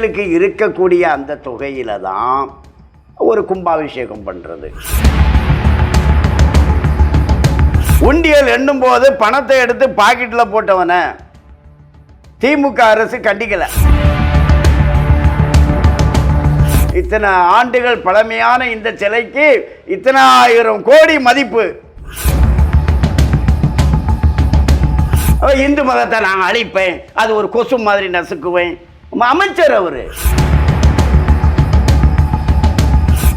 கோயிலுக்கு இருக்கக்கூடிய அந்த தொகையில தான் ஒரு கும்பாபிஷேகம் பண்றது. உண்டியல் எண்ணும் போது பணத்தை எடுத்து பாக்கெட்ல போட்டவனை திமுக அரசு கண்டிக்கல. இத்தனை ஆண்டுகள் பழமையான இந்த சிலைக்கு இத்தனை ஆயிரம் கோடி மதிப்பு. இந்து மதத்தை நான் அழிப்பேன் அது ஒரு கொசு மாதிரி நசுக்குவேன். அமைச்சர் அவரு.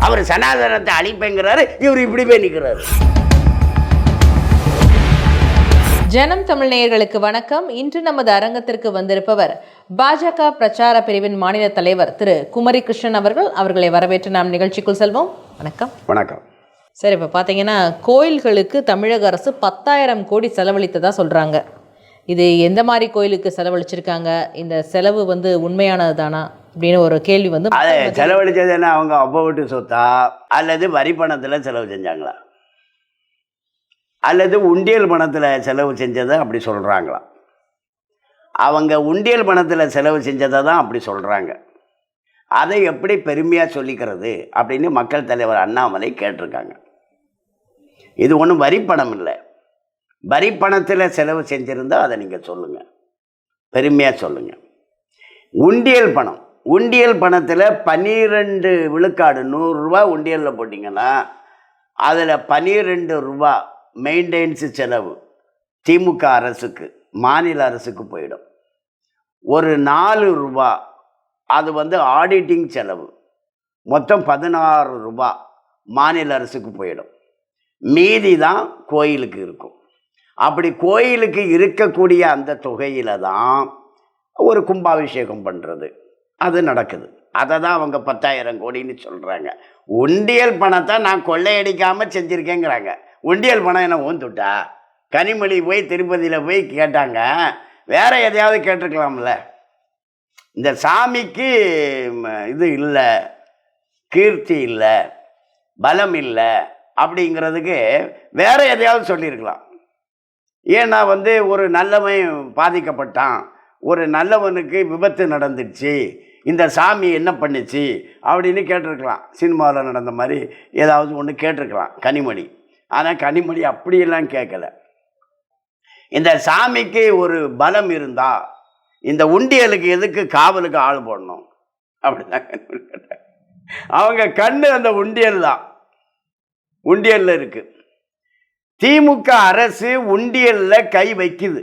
அவர் சனாதனத்தை அழிப்பேங்கிறாரு இவர் இப்படி போய் நிற்கிறாரு ஜனம் தமிழ் நேயர்களுக்கு வணக்கம். இன்று நமது அரங்கத்திற்கு வந்திருப்பவர் பாஜக பிரச்சார பிரிவின் மாநில தலைவர் திரு குமரி கிருஷ்ணன் அவர்கள். அவர்களை வரவேற்று நாம் நிகழ்ச்சிக்குள் செல்வோம். வணக்கம். வணக்கம். சரி இப்போ பார்த்தீங்கன்னா கோயில்களுக்கு தமிழக அரசு பத்தாயிரம் கோடி செலவழித்ததா சொல்கிறாங்க இது எந்த மாதிரி கோயிலுக்கு செலவழிச்சிருக்காங்க? இந்த செலவு வந்து உண்மையானது தானா? அப்படின்னு ஒரு கேள்வி வந்து அது செலவழிச்சது என்ன? அவங்க அப்பா வீட்டு சொத்தா? அல்லது வரி பணத்தில் செலவு செஞ்சாங்களா? அல்லது உண்டியல் பணத்தில் செலவு செஞ்சதை அப்படி சொல்கிறாங்களா அவங்க உண்டியல் பணத்தில் செலவு செஞ்சதை தான் அப்படி சொல்கிறாங்க அதை எப்படி பெருமையாக சொல்லிக்கிறது? அப்படின்னு மக்கள் தலைவர் அண்ணாமலை கேட்டிருக்காங்க. இது ஒன்றும் வரி பணம் இல்லை. வரி பணத்தில் செலவு செஞ்சுருந்தால் அதை நீங்கள் சொல்லுங்கள் பெருமையாக சொல்லுங்கள் உண்டியல் பணம். உண்டியல் பணத்தில் பன்னிரெண்டு விழுக்காடு நூறுரூவா உண்டியலில் போட்டிங்கன்னா அதில் பன்னிரெண்டு ரூபா மெயின்டெனன்ஸு செலவு திமுக அரசுக்கு மாநில அரசுக்கு போயிடும். ஒரு நாலு ரூபா அது வந்து ஆடிட்டிங் செலவு. மொத்தம் பதினாறு ரூபா மாநில அரசுக்கு போயிடும். மீதி தான் கோயிலுக்கு இருக்கும். அப்படி கோயிலுக்கு இருக்கக்கூடிய அந்த தொகையில் தான் ஒரு கும்பாபிஷேகம் பண்ணுறது அது நடக்குது. அதை தான் அவங்க பத்தாயிரம் கோடின்னு சொல்கிறாங்க உண்டியல் பணத்தை நான் கொள்ளையடிக்காமல் செஞ்சுருக்கேங்கிறாங்க. உண்டியல் பணம் என்ன ஓந்துட்டா கனிமொழி போய் திருப்பதியில் போய் கேட்டாங்க. வேற எதையாவது கேட்டிருக்கலாம்ல. இந்த சாமிக்கு இது இல்லை. கீர்த்தி இல்லை. பலம் இல்லை. அப்படிங்கிறதுக்கு வேற எதையாவது சொல்லியிருக்கலாம். ஏன்னா வந்து ஒரு நல்லவன் பாதிக்கப்பட்டான். ஒரு நல்லவனுக்கு விபத்து நடந்துடுச்சு. இந்த சாமி என்ன பண்ணுச்சு? அப்படின்னு கேட்டிருக்கலாம். சினிமாவில் நடந்த மாதிரி ஏதாவது ஒன்று கேட்டிருக்கலாம். கனிமொழி. ஆனால் கனிமொழி அப்படியெல்லாம் கேட்கல இந்த சாமிக்கு ஒரு பலம் இருந்தா இந்த உண்டியலுக்கு எதுக்கு காவலுக்கு ஆள் போடணும்? அப்படிதான் கனிமொழி கேட்டாங்க. அவங்க கண்ணு அந்த உண்டியல் தான். உண்டியலில் இருக்குது திமுக அரசு உண்டியல்ல கை வைக்குது.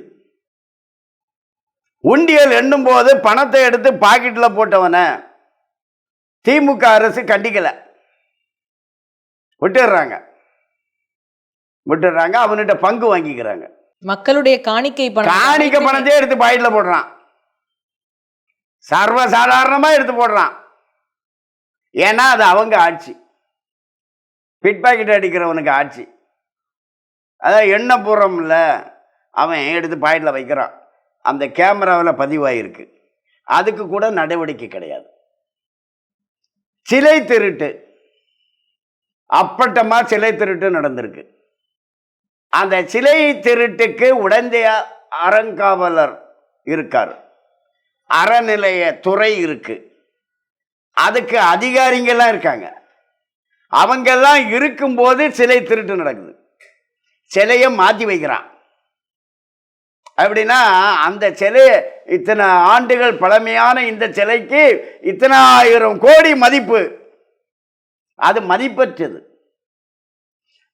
உண்டியல் எண்ணும் போது பணத்தை எடுத்து பாக்கெட்ல போட்டவனை திமுக அரசு கண்டிக்கல. விட்டுடுறாங்க. விட்டுடுறாங்க அவன்கிட்ட பங்கு வாங்கிக்கிறாங்க. மக்களுடைய காணிக்கை பணம் காணிக்க பணத்தையே எடுத்து பாக்கெட்ல போடுறான். சர்வ சாதாரணமா எடுத்து போடுறான். ஏன்னா அது அவங்க ஆட்சி. பிட் பாக்கெட் அடிக்கிறவனுக்கு ஆட்சி. அதான் எண்ணெய் பூரம்ல அவன் எடுத்து பாயிண்டில் வைக்கிறான். அந்த கேமராவில் பதிவாயிருக்கு. அதுக்கு கூட நடவடிக்கை கிடையாது. சிலை திருட்டு. அப்பட்டமாக சிலை திருட்டு நடந்திருக்கு. அந்த சிலை திருட்டுக்கு உடந்தைய அறங்காவலர் இருக்கார். அறநிலைய துறை இருக்கு. அதுக்கு அதிகாரிங்கெல்லாம் இருக்காங்க. அவங்கெல்லாம் இருக்கும்போது சிலை திருட்டு நடக்குது. சிலையை மாற்றி வைக்கிறான். அப்படின்னா அந்த சிலை இத்தனை ஆண்டுகள் பழமையான இந்த சிலைக்கு இத்தனை ஆயிரம் கோடி மதிப்பு. அது மதிப்பற்றது.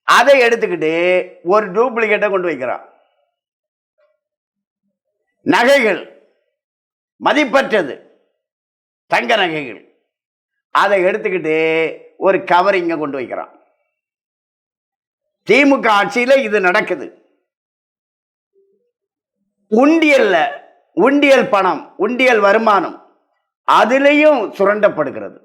அதை எடுத்துக்கிட்டு ஒரு டூப்ளிகேட்டை கொண்டு வைக்கிறான். நகைகள் மதிப்பற்றது. தங்க நகைகள். அதை எடுத்துக்கிட்டு ஒரு கவரிங்கை கொண்டு வைக்கிறான். திமுக ஆட்சியில் இது நடக்குது. உண்டியல்ல உண்டியல் பணம் உண்டியல் வருமானம் அதுலேயும் சுரண்டப்படுகிறது.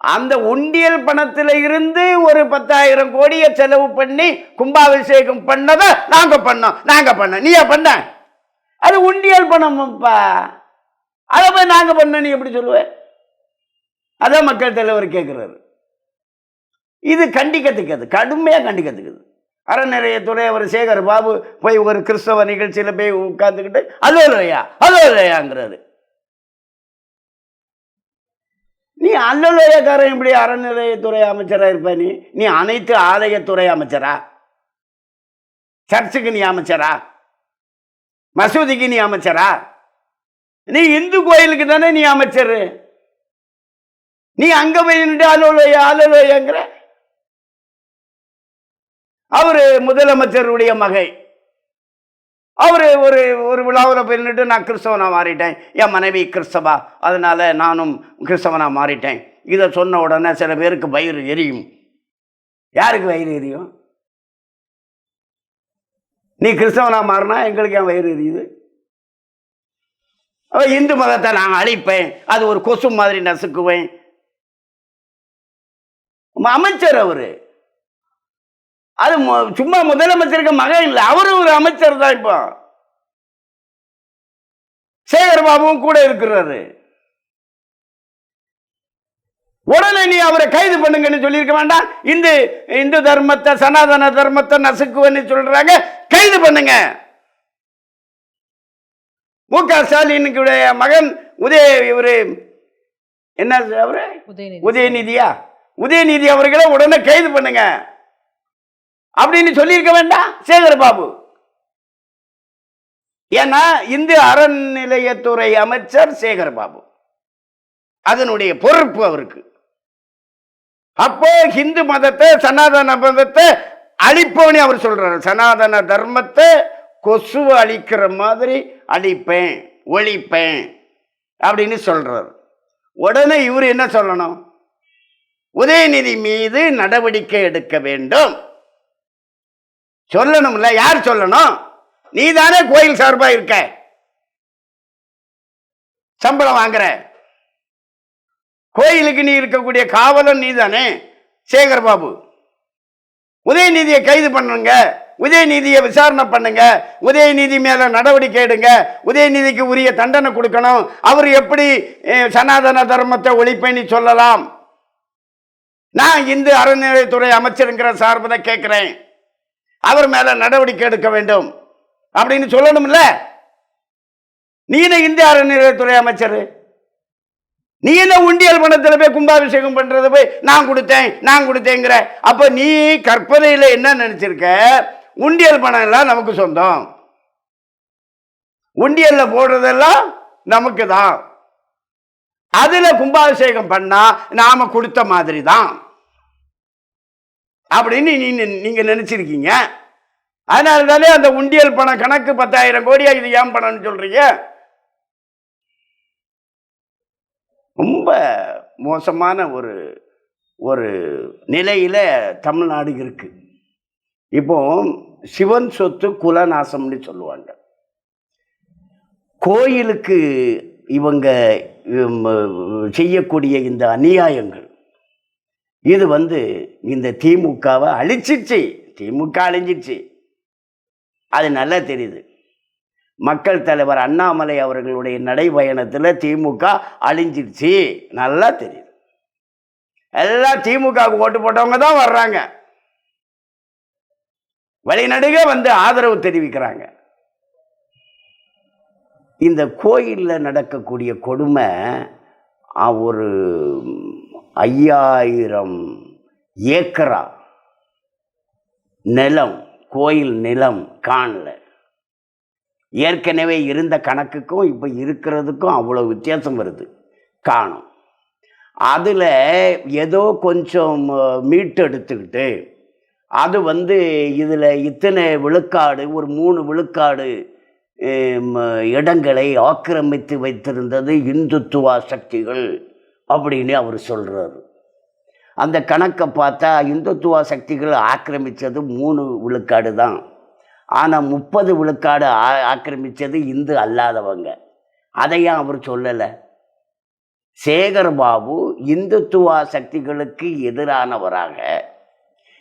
அந்த உண்டியல் பணத்தில் இருந்து ஒரு பத்தாயிரம் கோடியை செலவு பண்ணி கும்பாபிஷேகம் பண்ணதை நாங்க பண்ணோம். நாங்க பண்ணோம். நீயா பண்ண? அது உண்டியல் பணம்ப்பா அதை போய் நாங்க பண்ண நீ எப்படி சொல்லுவ? அதான் மக்கள் தலைவர் கேட்குறாரு இது கண்டிக்கத்துக்கிறது கடுமையாக கண்டிக்கத்துக்குது. அறநிலையத்துறை அவர் சேகர் பாபு போய் ஒரு கிறிஸ்தவ நிகழ்ச்சியில் போய் உட்காந்துக்கிட்டு அதோ இல்லையா அதோ இல்லையாங்கிறாரு நீ அல்லலோயக்காரன் இப்படி அறநிலையத்துறை அமைச்சராக இருப்ப நீ? நீ அனைத்து ஆலயத்துறை அமைச்சரா? சர்ச்சுக்கு நீ அமைச்சரா? மசூதிக்கு நீ அமைச்சரா? நீ இந்து கோயிலுக்கு தானே நீ அமைச்சர்? நீ அங்கே போய் நின்று அலுவலையா அலுவலையாங்கிற அவர் முதலமைச்சருடைய மகை. அவர் ஒரு ஒரு விழாவில் போய் நான் கிறிஸ்தவனாக மாறிட்டேன். என் மனைவி கிறிஸ்தவா. அதனால் நானும் கிறிஸ்தவனாக மாறிட்டேன். இதை சொன்ன உடனே சில பேருக்கு வயிறு எரியும். யாருக்கு வயிறு எரியும்? நீ கிறிஸ்தவனாக மாறினா எங்களுக்கு ஏன் வயிறு எரியுது? இந்து மதத்தை நான் அழிப்பேன். அது ஒரு கொசு மாதிரி நசுக்குவேன். அமைச்சர் அவரு. அது சும்மா முதலமைச்சருக்கு மகன் இல்லை. அவரு ஒரு அமைச்சர் தான் இப்போ. சேகர் பாபுவும் கூட இருக்கிறாரு. உடனே நீ அவரை கைது பண்ணுங்கன்னு சொல்லியிருக்க வேண்டாம். இந்து இந்து தர்மத்தை சனாதன தர்மத்தை நசுக்குவன்னு சொல்றாங்க. கைது பண்ணுங்க. மு க ஸ்டாலினுடைய மகன் உதய இவரு என்ன அவரு? உதயநிதி. உதயநிதியா? உதயநிதி அவர்களை உடனே கைது பண்ணுங்க. அப்படின்னு சொல்லியிருக்க வேண்டாம் சேகர் பாபு ஏன்னா இந்து அறநிலையத்துறை அமைச்சர் சேகர் பாபு அதனுடைய பொறுப்பு அவருக்கு. அப்போ இந்து மதத்தை சனாதன மதத்தை அழிப்போன்னு அவர் சொல்றாரு. சனாதன தர்மத்தை கொசுவை அழிக்கிற மாதிரி அழிப்பேன் ஒழிப்பேன் அப்படின்னு சொல்றாரு. உடனே இவர் என்ன சொல்லணும்? உதயநிதி மீது நடவடிக்கை எடுக்க வேண்டும். சொல்லணும்ல யார் சொல்லணும்? நீ தானே கோயில் சார்பா இருக்க. சம்பளம் வாங்குற. கோயிலுக்கு நீ இருக்கக்கூடிய காவலன் நீ தானே சேகர் பாபு உதயநிதியை கைது பண்ணுங்க. உதயநிதியை விசாரணை பண்ணுங்க. உதயநிதி மேல நடவடிக்கை எடுங்க. உதயநிதிக்கு உரிய தண்டனை கொடுக்கணும். அவர் எப்படி சனாதன தர்மத்தை ஒழிப்பேன்னு சொல்லலாம். நான் இந்து அறநிலையத்துறை அமைச்சருங்கிற சார்பதை கேட்கிறேன் அவர் மேல நடவடிக்கை எடுக்க வேண்டும். அப்படின்னு சொல்லணும்ல? நீ என்ன இந்திய அறநிலையத்துறை அமைச்சர். நீ என்ன உண்டியல் பணத்தில் போய் கும்பாபிஷேகம் பண்றது போய் நான் கொடுத்தேன் நான் கொடுத்தேங்கிற. அப்ப நீ கற்பனையில என்ன நினைச்சிருக்க? உண்டியல் பணம் எல்லாம் நமக்கு சொந்தம். உண்டியல்ல போடுறதெல்லாம் நமக்கு தான். அதுல கும்பாபிஷேகம் பண்ணா நாம கொடுத்த மாதிரி தான் அப்படின்னு நீ நீங்கள் நினச்சிருக்கீங்க. அதனால தானே அந்த உண்டியல் பணம் கணக்கு பத்தாயிரம் கோடியா இது ஏன் பணம்னு சொல்கிறீங்க ரொம்ப மோசமான ஒரு ஒரு நிலையில் தமிழ்நாடு இருக்குது இப்போ சிவன் சொத்து குலநாசம்னு சொல்லுவாங்க. கோயிலுக்கு இவங்க செய்யக்கூடிய இந்த அநியாயங்கள் இது வந்து இந்த திமுகவை அழிச்சிச்சு திமுக அழிஞ்சிச்சு அது நல்லா தெரியுது. மக்கள் தலைவர் அண்ணாமலை அவர்களுடைய நடைபயணத்தில் திமுக அழிஞ்சிருச்சு. நல்லா தெரியுது. எல்லாம் திமுகவுக்கு ஓட்டு போட்டவங்க தான் வர்றாங்க. வழிநடுக வந்து ஆதரவு தெரிவிக்கிறாங்க. இந்த கோயிலில் நடக்கக்கூடிய கொடுமை ஒரு ஐயாயிரம் ஏக்கரா நிலம் கோயில் நிலம் காணல. ஏற்கனவே இருந்த கணக்குக்கும் இப்போ இருக்கிறதுக்கும் அவ்வளோ வித்தியாசம் வருது. காணும். அதில் ஏதோ கொஞ்சம் மீட்டு மீட்டெடுத்துக்கிட்டு அது வந்து இதில் இத்தனை விழுக்காடு ஒரு மூணு விழுக்காடு இடங்களை ஆக்கிரமித்து வைத்திருந்தது இந்துத்துவா சக்திகள். அப்படின்னு அவர் சொல்கிறார் அந்த கணக்கை பார்த்தா இந்துத்துவா சக்திகள் ஆக்கிரமித்தது மூணு விழுக்காடு தான். ஆனால் முப்பது விழுக்காடு ஆ ஆக்கிரமித்தது இந்து அல்லாதவங்க. அதையும் அவர் சொல்லலை. சேகர் பாபு இந்துத்துவா சக்திகளுக்கு எதிரானவராக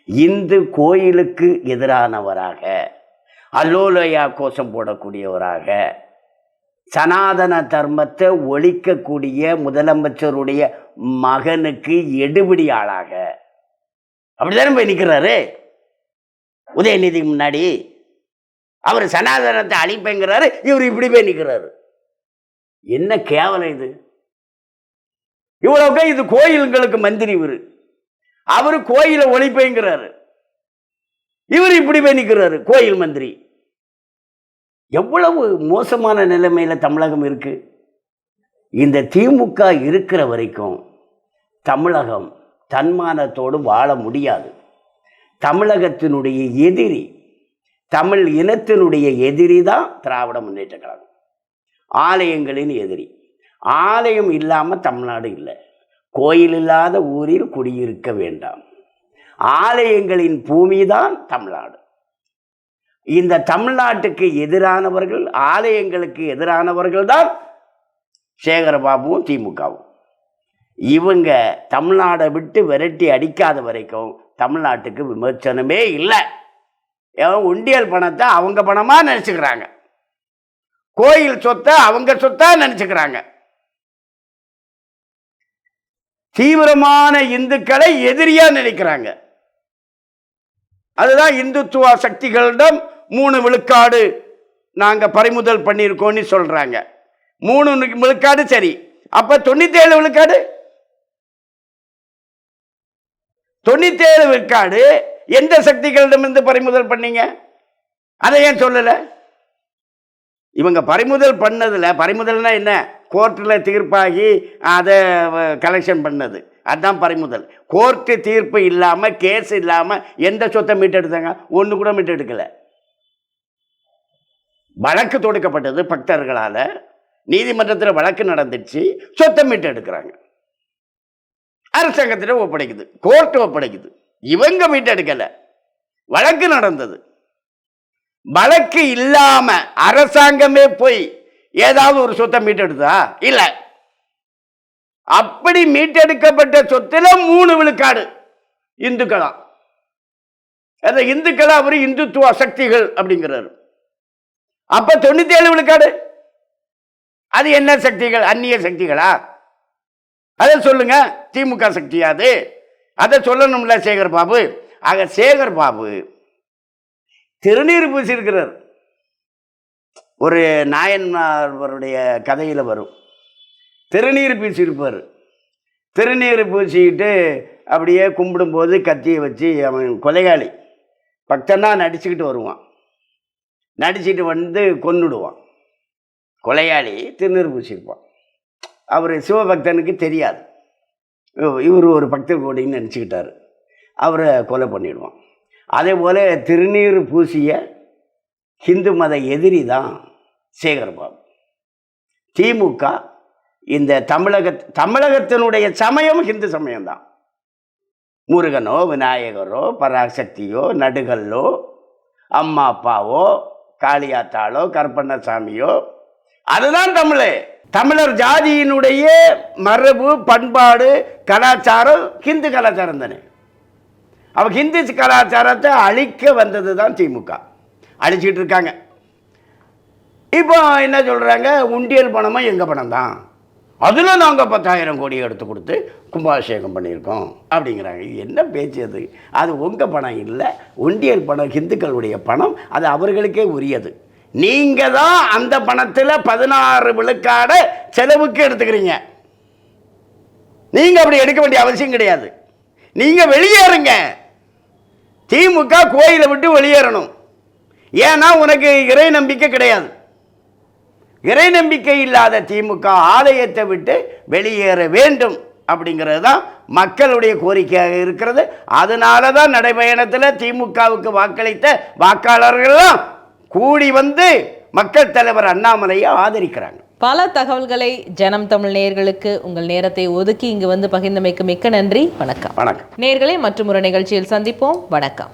இந்து கோயிலுக்கு எதிரானவராக அல்லோலயா கோஷம் போடக்கூடியவராக சனாதன தர்மத்தை ஒழிக்கக்கூடிய முதலமைச்சருடைய மகனுக்கு எடுபிடி ஆளாக. அப்படிதானே போய் நிற்கிறாரு உதயநிதி முன்னாடி. அவர் சனாதனத்தை அழிப்பேங்கிறாரு இவர் இப்படி போய் நிற்கிறாரு என்ன கேவலம் இது? இவ்வளவுக்கு இது கோயில்களுக்கு மந்திரி இவரு. அவரு கோயிலை ஒழிப்பேங்கிறாரு. இவர் இப்படி போய் நிற்கிறாரு கோயில் மந்திரி. எவ்வளவு மோசமான நிலைமையில் தமிழகம் இருக்குது இந்த திமுக இருக்கிற வரைக்கும் தமிழகம் தன்மானத்தோடு வாழ முடியாது. தமிழகத்தினுடைய எதிரி தமிழ் இனத்தினுடைய எதிரி தான் திராவிட முன்னேற்ற கழகம். ஆலயங்களின் எதிரி. ஆலயம் இல்லாமல் தமிழ்நாடு இல்லை. கோயில் இல்லாத ஊரில் குடியிருக்க வேண்டாம். ஆலயங்களின் பூமி தான் தமிழ்நாடு. இந்த தமிழ்நாட்டுக்கு எதிரானவர்கள் ஆலயங்களுக்கு எதிரானவர்கள் தான் சேகரபாபுவும் திமுகவும். இவங்க தமிழ்நாடை விட்டு விரட்டி அடிக்காத வரைக்கும் தமிழ்நாட்டுக்கு விமர்சனமே இல்லை. எவன் உண்டியல் பணத்தை அவங்க பணமாக நினச்சிக்கிறாங்க. கோயில் சொத்தை அவங்க சொத்தாக நினச்சிக்கிறாங்க. தீவிரமான இந்துக்களை எதிரியாக நினைக்கிறாங்க. அதுதான் இந்துத்துவ சக்திகளிடம் மூணு விழுக்காடு நாங்கள் பறிமுதல் பண்ணியிருக்கோம்னு சொல்கிறாங்க மூணு விழுக்காடு சரி. அப்போ தொண்ணூத்தேழு விழுக்காடு? தொண்ணூத்தேழு விழுக்காடு எந்த சக்திகளிடமிருந்து பறிமுதல் பண்ணீங்க? அதை ஏன் சொல்லலை? இவங்க பறிமுதல் பண்ணதில் பறிமுதல்னா என்ன? கோர்ட்டில் தீர்ப்பாகி அதை கலெக்ஷன் பண்ணது. அதுதான் பறிமுதல். கோர்ட்டு தீர்ப்பு இல்லாமல் கேஸ் இல்லாமல் எந்த சொத்தை மீட்டெடுத்தாங்க? ஒன்று கூட மீட்டெடுக்கலை. வழக்கு தொடுக்கப்பட்டது பக்தர்களால். நீதிமன்றத்தில் வழக்கு நடந்துச்சு சொத்தை மீட்டெடுக்கிறாங்க. அரசாங்கத்திடம் ஒப்படைக்குது கோர்ட்டு ஒப்படைக்குது. இவங்க மீட்டெடுக்கலை. வழக்கு நடந்தது. வழக்கு இல்லாமல் அரசாங்கமே போய் ஏதாவது ஒரு சொத்தை மீட்டெடுத்தா இல்லை. அப்படி மீட்டெடுக்கப்பட்ட சொத்துல மூணு விழுக்காடு. இந்துக்களாம் அந்த இந்துக்களா அவரு இந்துத்துவ சக்திகள் அப்படிங்கிறாரு. அப்ப தொண்ணூத்தி ஏழு விழுக்காடு. அது என்ன சக்திகள்? அந்நிய சக்திகளா? அதை சொல்லுங்க. திமுக சக்தியா அது. அதை சொல்லணும்ல சேகர் பாபு. ஆக சேகர் பாபு திருநீர் பூசியிருக்கிறார். ஒரு நாயன்மார்களுடைய கதையில் வரும். திருநீர் பூசியிருப்பார் திருநீர் பூசிக்கிட்டு அப்படியே கும்பிடும்போது கத்தியை வச்சு அவன் கொலையாளி பக்தனாக நடிச்சுக்கிட்டு வருவான். நடிச்சுட்டு வந்து கொன்னுடுவான். கொலையாளி திருநீர் பூசியிருப்பான் அவர் சிவபக்தனுக்கு தெரியாது. இவர் ஒரு பக்தர் கோடின்னு நினச்சிக்கிட்டார் அவரை கொலை பண்ணிடுவான். அதே போல் திருநீர் பூசிய ஹிந்து மத எதிரி தான் சேகர்பாபு. திமுக இந்த தமிழக தமிழகத்தினுடைய சமயம் ஹிந்து சமயம்தான். முருகனோ விநாயகரோ பராசக்தியோ நடுகல்லோ அம்மா அப்பாவோ காளியாத்தாளோ கருப்பண்ணசாமியோ அதுதான் தமிழ். தமிழர் ஜாதியினுடைய மரபு பண்பாடு கலாச்சாரம் ஹிந்து கலாச்சாரம் தானே. அவ ஹிந்து கலாச்சாரத்தை அழிக்க வந்தது தான் திமுக. அழிச்சிட்டு இருக்காங்க. இப்போ என்ன சொல்கிறாங்க உண்டியல் பணமும் எங்கள் பணம் தான் அதில் நாங்கள் பத்தாயிரம் கோடி எடுத்து கொடுத்து கும்பாபிஷேகம் பண்ணியிருக்கோம். அப்படிங்கிறாங்க. இது என்ன பேச்சு அது? அது உங்கள் பணம் இல்லை. ஒண்டியல் பணம் ஹிந்துக்களுடைய பணம் அது அவர்களுக்கே உரியது. நீங்கள் தான் அந்த பணத்தில் பதினாறு விழுக்காடை செலவுக்கு எடுத்துக்கிறீங்க. நீங்கள் அப்படி எடுக்க வேண்டிய அவசியம் கிடையாது. நீங்கள் வெளியேறுங்க. திமுக கோயிலை விட்டு வெளியேறணும். ஏன்னா உனக்கு இறை நம்பிக்கை கிடையாது. இறை நம்பிக்கை இல்லாத திமுக ஆலயத்தை விட்டு வெளியேற வேண்டும் அப்படிங்கிறது தான் மக்களுடைய கோரிக்கையாக இருக்கிறது. அதனால தான் நடைபயணத்தில் திமுகவுக்கு வாக்களித்த வாக்காளர்கள்லாம் கூடி வந்து மக்கள் தலைவர் அண்ணாமலையை ஆதரிக்கிறாங்க. பல தகவல்களை ஜனம் தமிழ் நேயர்களுக்கு உங்கள் நேரத்தை ஒதுக்கி இங்கு வந்து பகிர்ந்தமைக்கு மிக்க நன்றி. வணக்கம். வணக்கம். நேயர்களே மற்றும் ஒரு நிகழ்ச்சியில் சந்திப்போம். வணக்கம்.